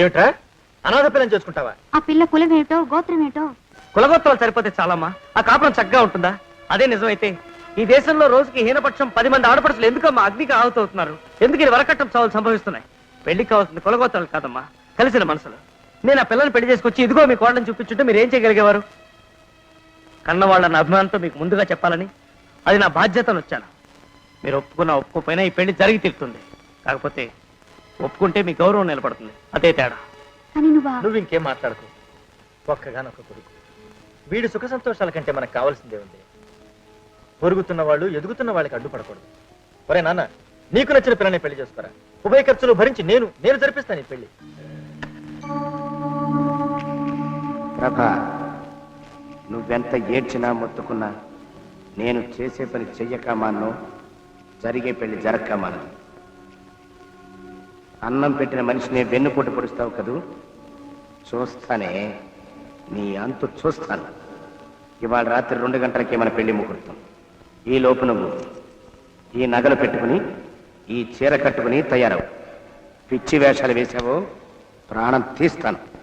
ఏమిట్రా? అనాథ పిల్లని చేసుకుంటావా? ఆ పిల్ల కులమేటో గోత్రమేటో కులగోత్రాలు సరిపోతే చాలమ్మా. ఆ కాపురం చక్కగా ఉంటుందా? అదే నిజమైతే ఈ దేశంలో రోజుకి హీనపక్షం పది మంది ఆడపడుచులు ఎందుకమ్మా అగ్నికి ఆహుతవుతున్నారు ఎందుకు ఇది వరకట్టం చావులు సంభవిస్తున్నాయి? పెళ్ళికి కావాల్సింది కులగోత్రాలు కాదమ్మా కలిసిన మనసులు. నేను ఆ పిల్లని పెళ్ళి చేసుకొచ్చి ఇదిగో మీ కోడని చూపించుంటే మీరు ఏం చేయగలిగేవారు కన్నవాళ్ళన్న అభిమానంతో మీకు ముందుగా చెప్పాలని అది నా బాధ్యతను వచ్చాను. మీరు ఒప్పుకున్నా ఒప్పుకోపోయినా ఈ పెళ్ళి జరిగి తీరుతుంది. కాకపోతే ఒప్పుకుంటే మీ గౌరవం నిలబడుతుంది. అదే తేడా. నువ్వా నువ్వు? ఇంకేం మాట్లాడకు. ఒక్కగానొక్క కొడుకు. వీడి సుఖ సంతోషాల కంటే మనకు కావాల్సిందే ఉంది. పొరుగుతున్న వాళ్ళు ఎదుగుతున్న వాళ్ళకి అడ్డుపడకూడదు. ఒరే నాన్న నీకు నచ్చిన పిల్లని పెళ్ళి చేసుకోరా. ఉభయ ఖర్చులు భరించి నేను నేను జరిపిస్తాను ఈ పెళ్ళి. ప్రభా నువ్వెంత ఏడ్చినా మొత్తుకున్నా నేను చేసే పని చెయ్యక మాను జరిగే పెళ్ళి జరక్క మానదు అన్నం పెట్టిన మనిషిని వెన్నుపోటు పొడుస్తావు కదూ? చూస్తానే నీ అంతు చూస్తాను. ఇవాళ రాత్రి రెండు గంటలకి మన పెళ్ళి ముహూర్తం. ఈ లోపు నువ్వు ఈ నగలు పెట్టుకుని ఈ చీర కట్టుకుని తయారవు. పిచ్చి వేషాలు వేసావు ప్రాణం తీస్తాను.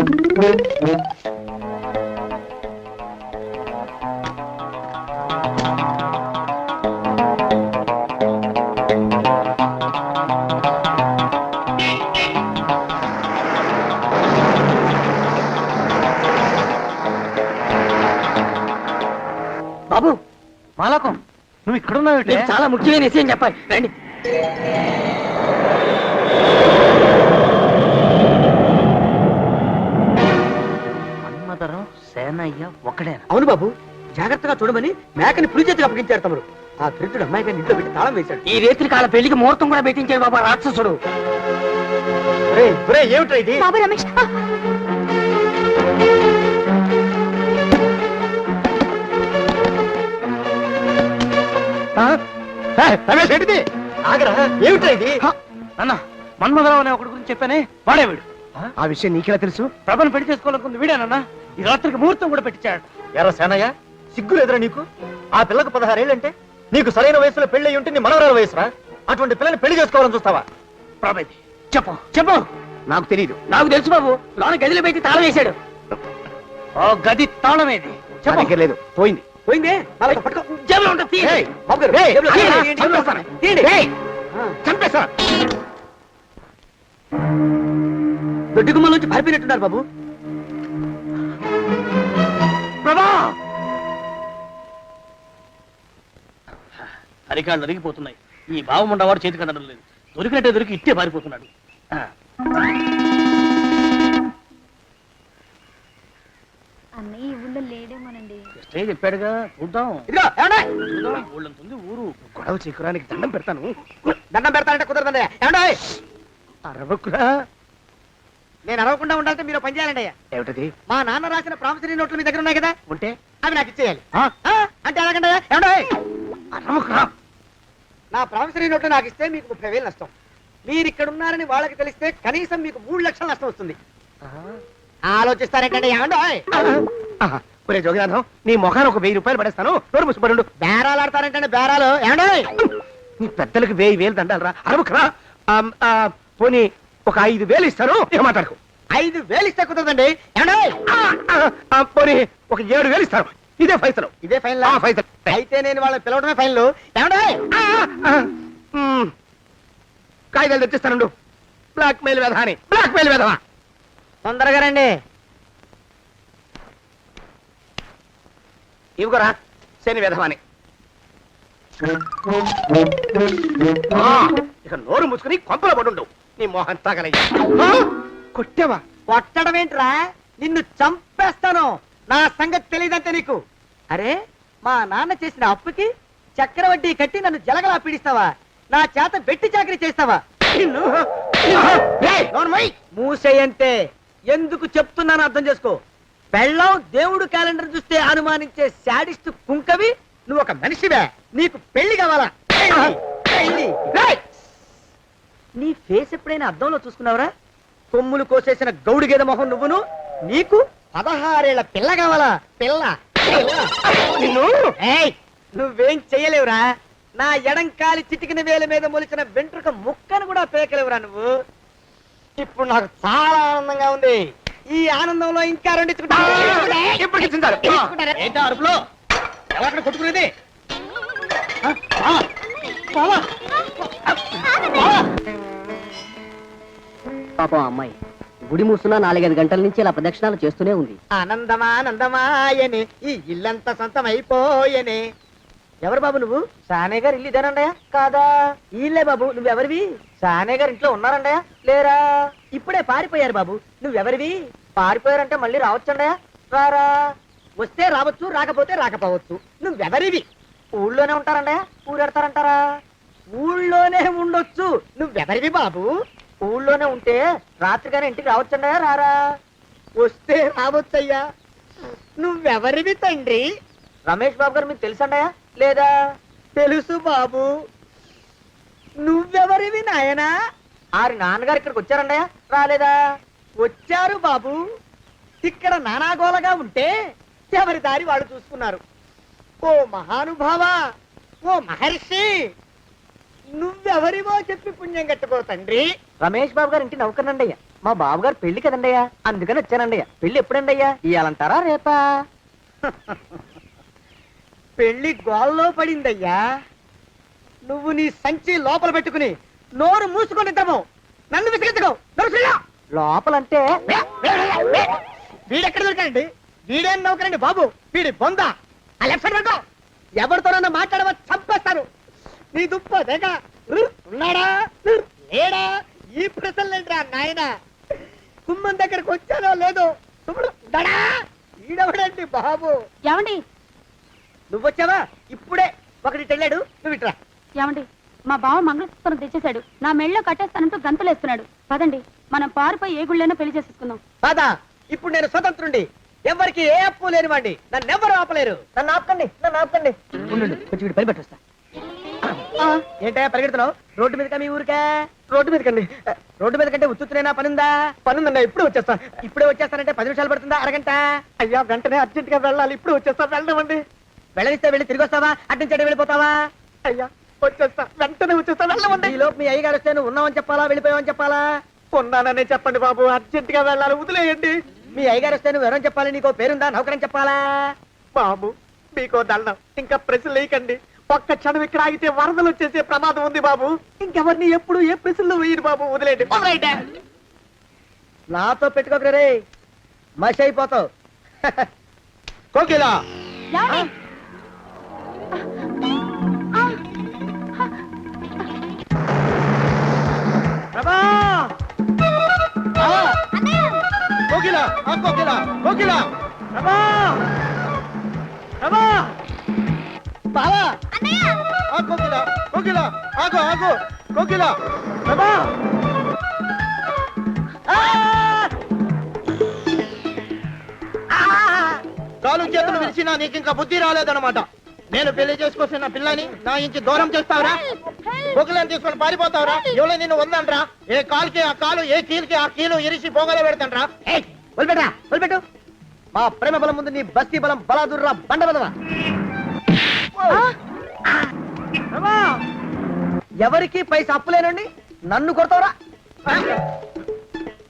Thank you. మాలకం నువ్వు ఇక్కడున్నావు చాలా ముఖ్యమైన విషయం చెప్పాలి. రండి. మన్మధరం సేనయ్య ఒకడే అవును బాబు. జాగ్రత్తగా చూడమని మేకని పులి చేతికి అప్పగించారు తమరు. ఆ దరిద్రుడు అమ్మాయి గారిని ఇంట్లో పెట్టి తాళం వేశాడు. ఈ రేత్రి కాల పెళ్ళికి ముహూర్తం కూడా పెట్టించాడు బాబా రాక్షసుడు. ఏమిట్రా ఇది? బాబు రమేష్ రమేష్ ఏంటిది? ఆగరా. ఏమిట్రా ఇది? అన్న మన్మధరావు అనే ఒకటి గురించి చెప్పానే వాడే వీడు. ఆ? విషయం నీకెలా తెలుసు? ప్రభను పెళ్ళి చేసుకోవాలనుకుంది వీడేనన్నా ఈ రాత్రికి ముహూర్తం కూడా పెట్టించాడు. ఎరా సేనయ్య సిగ్గు ఎదురా నీకు? ఆ పిల్లకు పదహారేళ్ళంటే నీకు సరైన వయసులో పెళ్ళి అయి ఉంటే నీ మనవరాల వయసురా? అటువంటి పిల్లని పెళ్ళి చేసుకోవాలని చూస్తావా? ప్రభది చెప్పు. చెప్పు. నాకు తెలియదు నాకు తెలుసు బాబు. లోన గదిలో పెట్టి తాళం వేశాడు. ఓ గది తాళమేది నా చెప్పు. దగ్గర లేదు. పోయింది. పోయిందే? వాళ్ళతో పట్టుకో. జేబులో ఉంటుంది తీయండి. బాబు గారు, ఏయ్, జేబులో తీయండి, తీయండి, చంపేస్తాను. తీయండి. ఏయ్, ఆ, చంపేస్తా దొడ్డి గుమ్మల నుంచి పారిపోయినట్టున్నారు బాబు. ప్రభా! అరికాళ్ళు అరిగిపోతున్నాయి ఈ బావముండవాడు చేతికి అందడం లేదు. దొరికినట్టే దొరికి ఇట్టే పారిపోతున్నాడు. ఆ. అన్నయ్య కృష్ణయ్య చెప్పాడుగా? చూద్దాం. ఇదిగో ఏమండే? చూద్దాం, ఊళ్ళంతుంది ఊరు. గొడవ చీకురానికి దండం పెడతాను. దండం పెడతానంటే కుదరదండి ఏమండే? అరవకురా. నేను అరవకుండా ఉండాలంటే మీరు పని చేయాలండి అయ్యా. ఏమిటది? మా నాన్న రాసిన ప్రామిసరీ నోట్లు మీ దగ్గర ఉన్నాయి కదా? ఉంటే? అవి నాకు ఇచ్చేయాలి. ఆ? ఆ, అంటే ఎలాగండి? ఏమండే? అరవకురా. నా ప్రామిసరీ నోట్లు నాకు ఇస్తే మీకు ముప్పై వేలు నష్టం. మీరు ఇక్కడ ఉన్నారని వాళ్ళకి తెలిస్తే కనీసం మీకు మూడు లక్షల నష్టం వస్తుంది. ఆలోచిస్తారేంటండి? ఏమండో? ఆహా, ఒరే జోగినాథం నీ మొఖాన్ని ఒక వెయ్యి రూపాయలు పడేస్తాను. నోరు ముసుపడు బేరాలు ఆడతారేంటండి బేరాలు. ఏమండో? నీ పెద్దలకు వెయ్యి వేలు దండాలరా. అరవకురా? పోనీ ఒక ఐదు వేలు ఇస్తాను. ఇక మాట్లాడుకో. ఐదు వేలు ఇస్తే కుదరదండి. ఏమండో? పోనీ ఒక ఏడు వేలు ఇస్తాను. ఇదే పైసలు ఇదే ఫైన్ ఆ, పైసలు అయితే నేను వాళ్ళని పిలవడమే ఫైన్లు. ఏమండో? కాగితాలు తెచ్చిస్తానుండు. బ్లాక్ మెయిల్ వెధ అని. బ్లాక్ మెయిల్ వెధవా? తొందరగా రండి. ఇవ్వరా శని వెధవాని. ఆ, ఇక నోరు మూసుకుని కొంపలో పడుండు. నీ మోహన్ తాగలయ్యా. కొట్టావా? కొట్టడం ఏంట్రా? నిన్ను చంపేస్తాను. నా సంగతి తెలియదంటే నీకు. అరే మా నాన్న చేసిన అప్పుకి చక్రవడ్డీ కట్టి నన్ను జలగలా పీడిస్తావా? నా చేత పెట్టి చాకరీ చేస్తావా. మూసేయంటే ఎందుకు చెప్తున్నాను అర్థం చేసుకో. పెళ్ళం దేవుడు క్యాలెండర్ చూస్తే అనుమానించే శాడిస్ట్ కుంకవి నువ్వు ఒక మనిషివే. నీకు పెళ్ళి కావాలా? నీ ఫేస్ ఎప్పుడైనా అద్దంలో చూసుకున్నావురా? కొమ్ములు కోసేసిన గౌడు గేదె మొహం నువ్వును? నీకు పదహారేళ్ళ పిల్ల కావాలా? పిల్ల. నువ్వేం చెయ్యలేవురా? నా ఎడంకాలి చిటికిన వేల మీద మొలిచిన వెంట్రుక ముక్కను కూడా పేకలేవురా నువ్వు. ఇప్పుడు నాకు చాలా ఆనందంగా ఉంది. ఈ ఆనందంలో ఇంకా రెండు ఏంటో అరుపులో? కొట్టుకునేది. పాపం అమ్మాయి. గుడి మూసున్న నాలుగైదు గంటల నుంచి ఇలా ప్రదక్షిణాలు చేస్తూనే ఉంది. ఆనందమానందమాయనే ఈ ఇల్లంతా సొంతం అయిపోయనే ఎవరు బాబు నువ్వు? సానే గారు ఇల్లు ఇదేనండయా కాదా? ఇల్లే బాబు నువ్వెవరివి? సానే గారు ఇంట్లో ఉన్నారండయా లేరా? ఇప్పుడే పారిపోయారు బాబు. నువ్వెవరివి? పారిపోయారంటే మళ్ళీ రావచ్చండయా రారా. వస్తే రావచ్చు రాకపోతే రాకపోవచ్చు. నువ్వెవరివి ఊళ్ళోనే ఉంటారండయా ఊరెడతారంటారా? ఊళ్ళోనే ఉండొచ్చు. నువ్వెవరివి బాబు? ఊళ్ళోనే ఉంటే రాత్రిగానే ఇంటికి రావచ్చండయా రారా. వస్తే రావచ్చయ్యా. నువ్వెవరివి తండ్రి? రమేష్ బాబు గారు మీకు తెలుసండయా లేదా? తెలుసు బాబు. నువ్వెవరివి నాయనా? ఆరి నాన్నగారు ఇక్కడికి వచ్చారండయా రాలేదా? వచ్చారు బాబు. ఇక్కడ నానాగోలగా ఉంటే ఎవరి దారి వాళ్ళు చూసుకున్నారు. ఓ మహానుభావ ఓ మహర్షి నువ్వెవరివో చెప్పి పుణ్యం కట్టుకో తండ్రి. రమేష్ బాబు గారు ఇంటి నౌకర్నండయ్యా. మా బాబు గారు పెళ్ళి కదండయ్యా. అందుకని వచ్చానండయ్యా. పెళ్ళి ఎప్పుడండయ్యా? ఇయ్యాలంటారా రేపా? పెళ్ళి గోల్లో పడిందయ్యా. నువ్వు నీ సంచి లోపల పెట్టుకుని నోరు మూసుకొని నిద్రపో. నన్ను విసిగించుకో. నడుచులా లోపలంటే వీడెక్కడ దొరికాడండి? వీడేం నౌకరండి బాబు? వీడి బొంద. ఆ లెఫ్ట్ సైడ్ పెట్టుకో ఎవరితోనన్నా మాట్లాడవా చంపేస్తారు నీ దుప్ప దేక ఉన్నాడా? లేడా? ఈ ప్రశ్నలేంట్రా నాయన? కుమ్మం దగ్గరకు వచ్చానో లేదో దడా ఈడవడండి బాబు? ఏమండి? నువ్వు వచ్చావా ఇప్పుడే. ఒకటి వెళ్ళాడు నువ్వు ఇట్రా ఏమండి? మా బావ మంగళసూత్రం తెచ్చేశాడు. నా మెళ్ళో కట్టేస్తానంటూ గంతులేస్తున్నాడు. పదండి మనం పారిపోయి ఏ గుళ్ళైనా పెళ్ళి చేసేసుకుందాం. కాదా ఇప్పుడు నేను స్వతంత్రుండి ఎవరికి ఏ అప్పు లేనివ్వండి నన్ను ఎవరు ఆపలేరు. నన్ను ఆపకండి నన్ను ఆపకండి. ఉండు కొంచెం వీడు పని పెట్టొస్తా ఏంటయ్యా పరిగెడుతున్నావు? రోడ్డు మీద మీ ఊరికే? రోడ్డు మీద కండి రోడ్డు మీద కంటే ఉత్తునేనా పనుందా? పనుందండి ఇప్పుడు వచ్చేస్తా. ఇప్పుడే వచ్చేస్తానంటే పది నిమిషాలు పడుతుందా? అరగంట? అయ్యా వెంటనే అర్జెంట్గా వెళ్ళాలి. ఇప్పుడు వచ్చేస్తా. వెళ్ళమండి వెళ్ళనిస్తే వెళ్ళి తిరిగి వస్తావా? అటు నుంచి వెళ్ళిపోతావా? అయ్యా. వచ్చేస్తా. వెంటనే వచ్చేస్తా. వెళ్ళమండి ఈ లోపు మీ అయ్యగారు వస్తే నువ్వు ఉన్నావని చెప్పాలా? వెళ్ళిపోయావని చెప్పాలా? ఉన్నానని చెప్పండి బాబు. అర్జెంట్గా వెళ్ళాలి. వదిలేయండి. మీ అయ్యగారు వస్తే నువ్వు ఎవరని చెప్పాలి? నీకో పేరుందా? నౌకరని చెప్పాలా? బాబు మీకో దండం. ఇంకా ప్రశ్నలు వేయకండి. ఒక్క క్షణం ఇక్కడ ఆగితే వరదలు వచ్చేసే ప్రమాదం ఉంది బాబు. ఇంకెవరిని ఎప్పుడు ఏ ప్రశ్నలు వేయరు బాబు. వదిలేయండి. నాతో పెట్టుకోకరే మసి అయిపోతావు. కోకిలా. కోకిల ఆ కోకిల కోకిల. ప్రభా ప్రభా బావా! ఆ కోకిల కోకిల. ఆగు ఆగు. కోకిల ప్రభా ఆ! ఆ! కాలు చేతులు విరిచినా నీకు ఇంకా బుద్ధి రాలేదన్నమాట. నేను పెళ్ళి చేసుకొస్తున్న పిల్లని నా ఇంటి దూరం చేస్తావురా? బొగ్గులను తీసుకొని పారిపోతావురా? ఎవరో నిన్ను ఉందంట్రా ఏ కాలుకి ఆ కాలు ఏ కీలుకి ఆ కీలు ఇరిసి పోగల పెడతాంట్రా వదిలిపెట్టరా వదిలిపెట్టు. మా ప్రేమ బలం ముందు నీ బస్తీ బలం బలాదుర్రా బండ బలవా ఎవరికి పైసా అప్పులేనండి నన్ను కొడతావురా?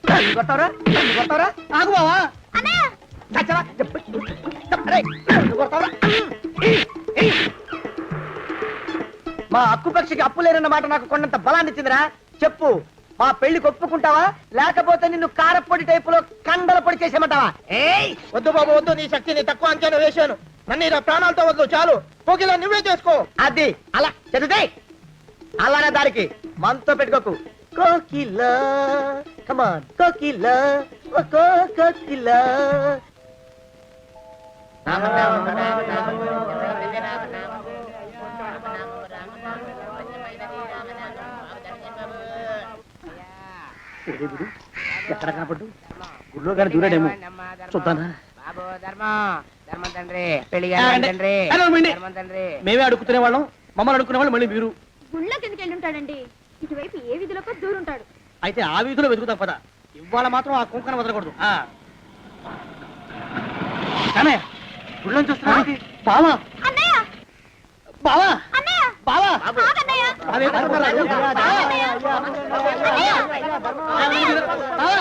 నన్ను కొడతావురా? నన్ను కొడతావురా? ఆగు బావా. చచ్చరా. అరే, నన్ను కొడతావురా? మా అక్కు పక్షికి అప్పు లేనన్న మాట నాకు కొండంత బలాన్ని ఇచ్చిందిరా చెప్పు. మా పెళ్ళికి ఒప్పుకుంటావా లేకపోతే నిన్ను కారపొడి టైపులో కండల పొడి చేసేమంటావా ఏయ్ వద్దు బాబు వద్దు నీ శక్తిని తక్కువ అంచనా వేశాను నన్ను ఇలా ప్రాణాలతో వద్దు చాలు కోకిలా నువ్వే చేసుకో అది అలా చదివితే అలానే దారికి మనతో పెట్టుకోకు కోకిలా కమాన్ కోకిలా ఓ కో- ఎక్కడ కనపడ్డు గుడిలో కానీ దూరాడేమో. చూద్దానా? బాబు ధర్మం. ధర్మం తండ్రి. పెళ్ళి ఆ, అంటే- తండ్రి. హలో, మిండి. ధర్మం తండ్రి. మేమే అడుగుతునే వాళ్ళం మమ్మల్ని అడుక్కునే వాళ్ళు మళ్ళీ మీరు. గుళ్ళోకి ఎందుకు వెళ్ళి ఉంటాడండి ఇటువైపు ఏ విధిలోకి దూరుంటాడు. అయితే ఆ వీధిలో వెతుకుతాం పద. ఇవాళ మాత్రం ఆ కుంకను వదలకూడదు. గుళ్ళోంచి వస్తున్నా బావా. అన్నయ్య బావా. బావా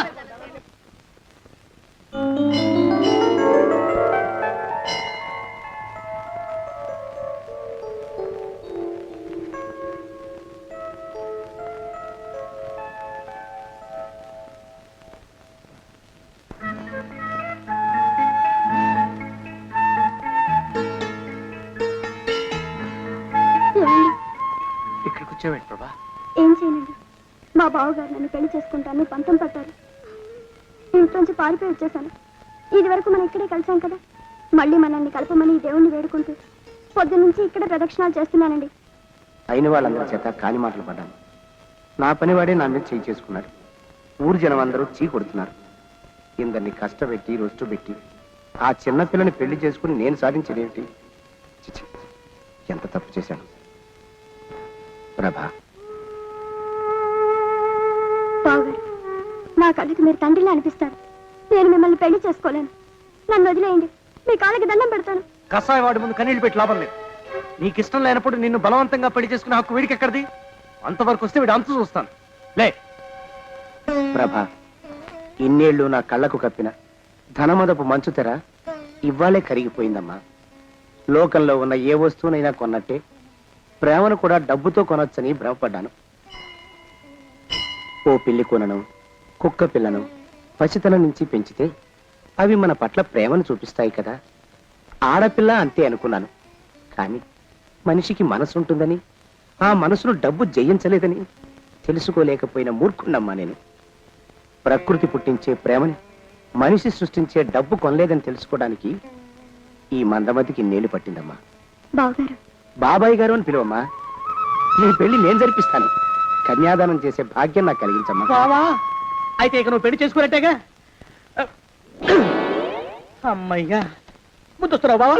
ఇక్కడికి వచ్చావేంటి ప్రభా. ఏం చేయనండి? మా బావగారు నన్ను పెళ్ళి చేసుకుంటాను పంతం పట్టారు. ఇంట్లోంచి పారిపోయి వచ్చేసాను. ఇది వరకు మనం ఇక్కడే కలిసాం కదా. మళ్ళీ మనల్ని కలపమని ఈ దేవుణ్ణి వేడుకుంటూ పొద్దునుంచి ఇక్కడ ప్రదక్షిణాలు చేస్తున్నానండి. అయిన వాళ్ళందరి చేత కాని మాటలు పడ్డాను. నా పనివాడే నా మీద చేయి చేసుకున్నాడు. ఊరు జనం అందరూ చీ కొడుతున్నారు. ఇందరిని కష్టపెట్టి రొస్టు పెట్టి ఆ చిన్న పిల్లని పెళ్ళి చేసుకుని నేను సాధించేదేమిటి? చిచి, ఎంత తప్పు చేశాను? ప్రభా. బావగారు నా కళ్ళకి మీరు తండ్రిలా అనిపిస్తారు. నేను మిమ్మల్ని పెళ్ళి చేసుకోలేను. నన్ను వదిలేయండి. మీ కాళ్ళకి దండం పెడతాను. కషాయ వాడి ముందు కన్నీళ్ళు పెట్టి లాభం లేదు. నీకు ఇష్టం లేనప్పుడు నిన్ను బలవంతంగా పెళ్ళి చేసుకునే హక్కు వీడికి ఎక్కడిది? అంతవరకు వస్తే వీడు అంతు చూస్తాను. లే. ప్రభా ఇన్నేళ్ళు నా కళ్ళకు కప్పిన ధనమదపు మంచు తెర ఇవ్వాలే కరిగిపోయిందమ్మా. లోకంలో ఉన్న ఏ వస్తువునైనా కొన్నట్టే ప్రేమను కూడా డబ్బుతో కొనొచ్చని భ్రమపడ్డాను. ఓ పిల్లి కొనను కుక్క పిల్లను పసితనం నుంచి పెంచితే అవి మన పట్ల ప్రేమను చూపిస్తాయి కదా. ఆడపిల్ల అంతే అనుకున్నాను. కానీ మనిషికి మనసు ఉంటుందని ఆ మనసును డబ్బు జయించలేదని తెలుసుకోలేకపోయిన మూర్ఖుండమ్మా నేను. ప్రకృతి పుట్టించే ప్రేమని మనిషి సృష్టించే డబ్బు కొనలేదని తెలుసుకోవడానికి ఈ మందమతికి నేలు పట్టిందమ్మా. బాగారు బాబాయ్ గారు అని పిలువమ్మా. నీ పెళ్ళి నేను జరిపిస్తాను. కన్యాదానం చేసే భాగ్యం నాకు కలిగించమ్మా. బావా అయితే ఇక నువ్వు పెళ్ళి చేసుకున్నట్టేగా అమ్మయ్యా ముద్దొస్తున్నావు బావా.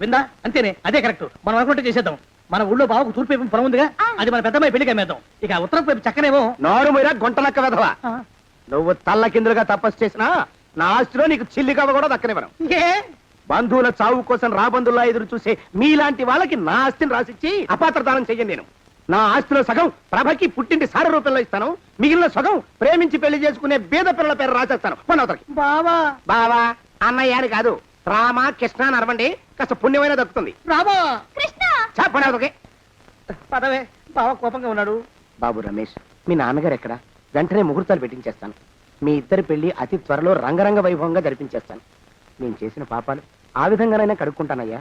విందా? అంతేనే అదే కరెక్ట్. మనం అనుకుంటే చేసేద్దాం. మన ఊళ్ళో బావకు తూర్పు వైపు పొలం ఉందిగా అది మన పెద్దమ్మాయి పెళ్ళికి అమ్మేద్దాం. ఇక ఉత్తరం వైపు చక్కనేమో. నోరు మీరా గుంటనక్క వెధవా. నువ్వు తల్ల కిందులుగా తపస్సు చేసినా నా ఆస్తిలో నీకు చిల్లిగవ్వ కూడా దక్కనివ్వను. ఏ? బంధువుల చావు కోసం రాబందుల్లా ఎదురు చూసే మీలాంటి వాళ్ళకి నా ఆస్తిని రాసిచ్చి అపాత్రదానం చెయ్యను నేను. నా ఆస్తిలో సగం ప్రభకి పుట్టింటి సార రూపంలో ఇస్తాను. మిగిలిన సగం ప్రేమించి పెళ్ళి చేసుకునే బీద పిల్లల పేరు రాసేస్తాను. పొన్నవతలకి బావా. బావా అన్నయ్య అని కాదు. రామ కృష్ణ అని అరవండి కాస్త పుణ్యమైన దక్కుతుంది. రాబా కృష్ణ. చెప్పనవతలకి పదవే. బావ కోపంగా ఉన్నాడు. బాబు రమేష్ మీ నాన్నగారు ఎక్కడ? వెంటనే ముహూర్తాలు పెట్టించేస్తాను. మీ ఇద్దరి పెళ్ళి అతి త్వరలో రంగరంగ వైభవంగా జరిపించేస్తాను. నేను చేసిన పాపాలు ఆ విధంగానైనా కడుక్కుంటానయ్యా.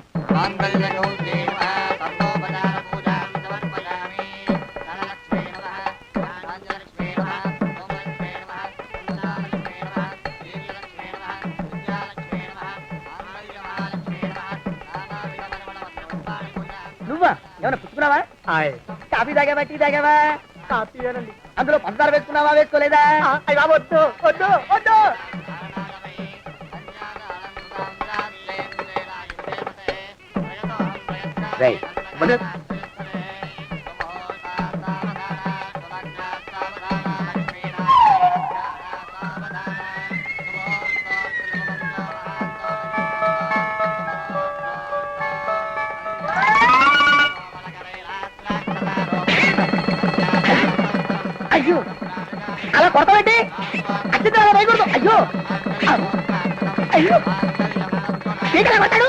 నువ్వా? ఏమైనా పుచ్చుకున్నావా? కాఫీ తాగావా టీ తాగావా? కాఫీ అందులో పంచదార వేసుకున్నావా వేసుకోలేదా? అయ్యా వద్దు వద్దు వద్దు. అయ్యో! అలా కొడతావేంటి? అత్యంత అలా వేయకూడదు అయ్యో! అయ్యో! కొట్టాడు అయ్యో